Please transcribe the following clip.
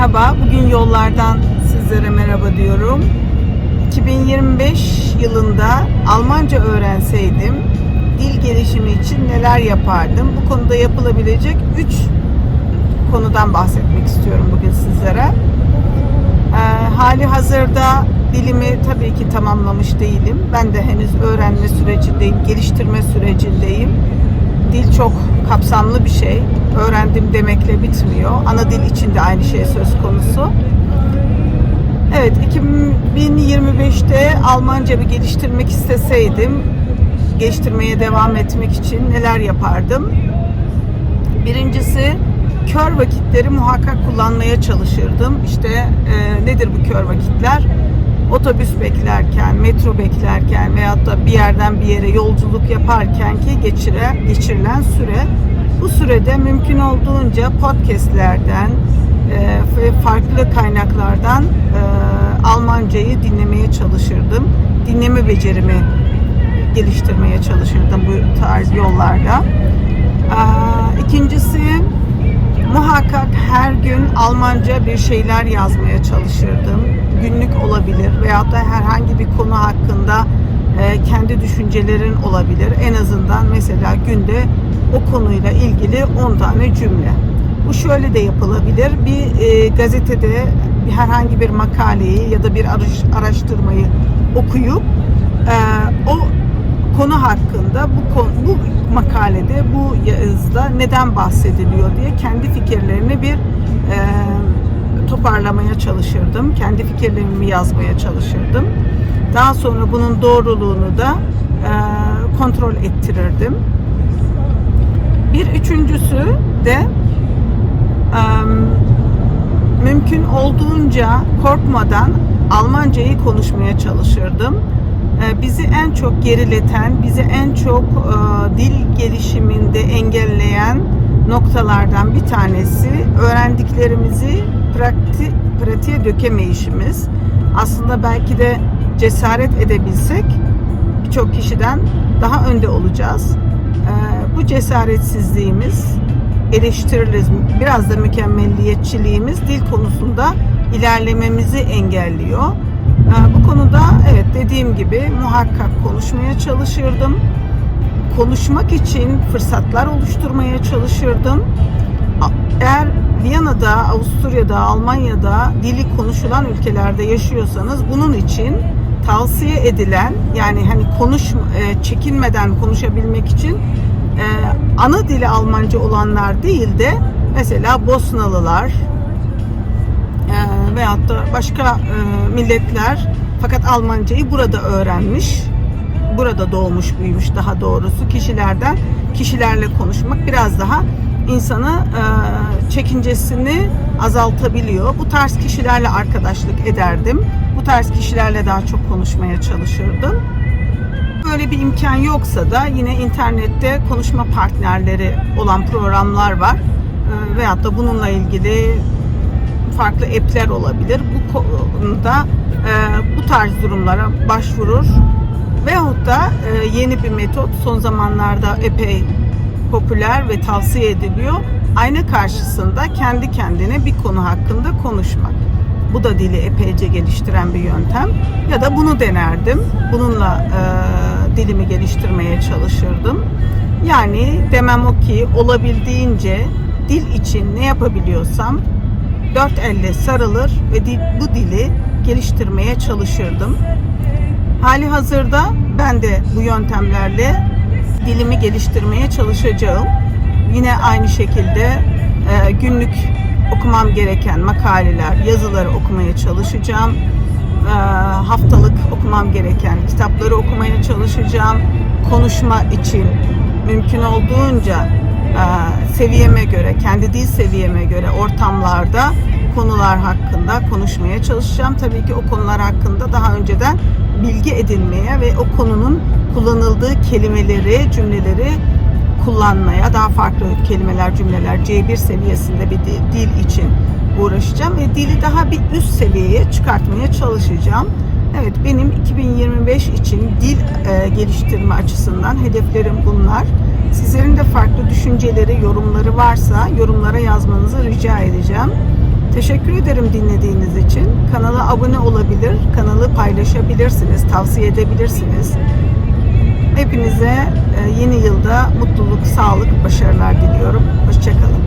Merhaba, bugün yollardan sizlere merhaba diyorum. 2025 yılında Almanca öğrenseydim dil gelişimi için neler yapardım? Bu konuda yapılabilecek 3 konudan bahsetmek istiyorum bugün sizlere. Ee, hali hazırda dilimi tabii ki tamamlamış değilim. Ben de henüz öğrenme sürecindeyim, geliştirme sürecindeyim. Dil çok kapsamlı bir şey. Öğrendim demekle bitmiyor. Ana dil için de aynı şey söz konusu. Evet, 2025'te Almanca bir geliştirmek isteseydim, geliştirmeye devam etmek için neler yapardım? Birincisi kör vakitleri muhakkak kullanmaya çalışırdım. İşte e, nedir bu kör vakitler? Otobüs beklerken, metro beklerken veyahut da bir yerden bir yere yolculuk yaparken ki geçire, geçirilen süre. Bu sürede mümkün olduğunca podcastlerden e, ve farklı kaynaklardan e, Almancayı dinlemeye çalışırdım. Dinleme becerimi geliştirmeye çalışırdım bu tarz yollarda. İkincisi muhakkak her gün Almanca bir şeyler yazmaya çalışırdım. Günlük olabilir veyahut da herhangi bir konu hakkında e, kendi düşüncelerin olabilir. En azından mesela günde o konuyla ilgili 10 tane cümle. Bu şöyle de yapılabilir. Bir e, gazetede herhangi bir makaleyi ya da bir araş- araştırmayı okuyup e, o konu hakkında bu konu, bu makalede bu yazıda neden bahsediliyor diye kendi fikirlerini bir e, toparlamaya çalışırdım. Kendi fikirlerimi yazmaya çalışırdım. Daha sonra bunun doğruluğunu da e, kontrol ettirirdim. Bir üçüncüsü de e, mümkün olduğunca korkmadan Almancayı konuşmaya çalışırdım. Ee, Bizi en çok gerileten, bizi en çok e, dil gelişiminde engelleyen noktalardan bir tanesi öğrendiklerimizi prakti, pratiğe dökemeyişimiz. Aslında belki de cesaret edebilsek birçok kişiden daha önde olacağız. Ee, Bu cesaretsizliğimiz eleştiririz. Biraz da mükemmelliyetçiliğimiz dil konusunda ilerlememizi engelliyor. Ee, Bu konuda evet dediğim gibi muhakkak konuşmaya çalışırdım. Konuşmak için fırsatlar oluşturmaya çalışırdım. Eğer Viyana'da, Avusturya'da, Almanya'da dili konuşulan ülkelerde yaşıyorsanız bunun için tavsiye edilen yani hani konuş e, çekinmeden konuşabilmek için e, ana dili Almanca olanlar değil de mesela Bosnalılar, e, veyahut da başka milletler fakat Almancayı burada öğrenmiş, burada doğmuş büyümüş daha doğrusu kişilerden kişilerle konuşmak biraz daha insanı e, çekincesini azaltabiliyor. Bu tarz kişilerle arkadaşlık ederdim. Bu tarz kişilerle daha çok konuşmaya çalışırdım. Böyle bir imkan yoksa da yine internette konuşma partnerleri olan programlar var. E, veyahut da bununla ilgili farklı app'ler olabilir. Bu konuda e, bu tarz durumlara başvurur. Veyahut da e, yeni bir metot son zamanlarda epey popüler ve tavsiye ediliyor. Ayna karşısında kendi kendine bir konu hakkında konuşmak. Bu da dili epeyce geliştiren bir yöntem. Ya da bunu denerdim. Bununla e, dilimi geliştirmeye çalışırdım. Yani demem o ki olabildiğince dil için ne yapabiliyorsam dört elle sarılır ve dil, bu dili geliştirmeye çalışırdım. Hali hazırda ben de bu yöntemlerle dilimi geliştirmeye çalışacağım. Yine aynı şekilde e, günlük okumam gereken makaleler, yazıları okumaya çalışacağım. E, haftalık okumam gereken kitapları okumaya çalışacağım. Konuşma için mümkün olduğunca e, seviyeme göre, kendi dil seviyeme göre ortamlarda konular hakkında konuşmaya çalışacağım. Tabii ki o konular hakkında daha önceden bilgi edinmeye ve o konunun kullanıldığı kelimeleri, cümleleri kullanmaya, daha farklı kelimeler, cümleler C1 seviyesinde bir dil, için uğraşacağım ve dili daha bir üst seviyeye çıkartmaya çalışacağım. Evet benim 2025 için dil e, geliştirme açısından hedeflerim bunlar. Sizlerin de farklı düşünceleri, yorumları varsa yorumlara yazmanızı rica edeceğim. Teşekkür ederim dinlediğiniz için. Kanala abone olabilir, kanalı paylaşabilirsiniz, tavsiye edebilirsiniz. Hepinize e, yeni yılda mutluluk, sağlık, başarılar diliyorum. Hoşçakalın.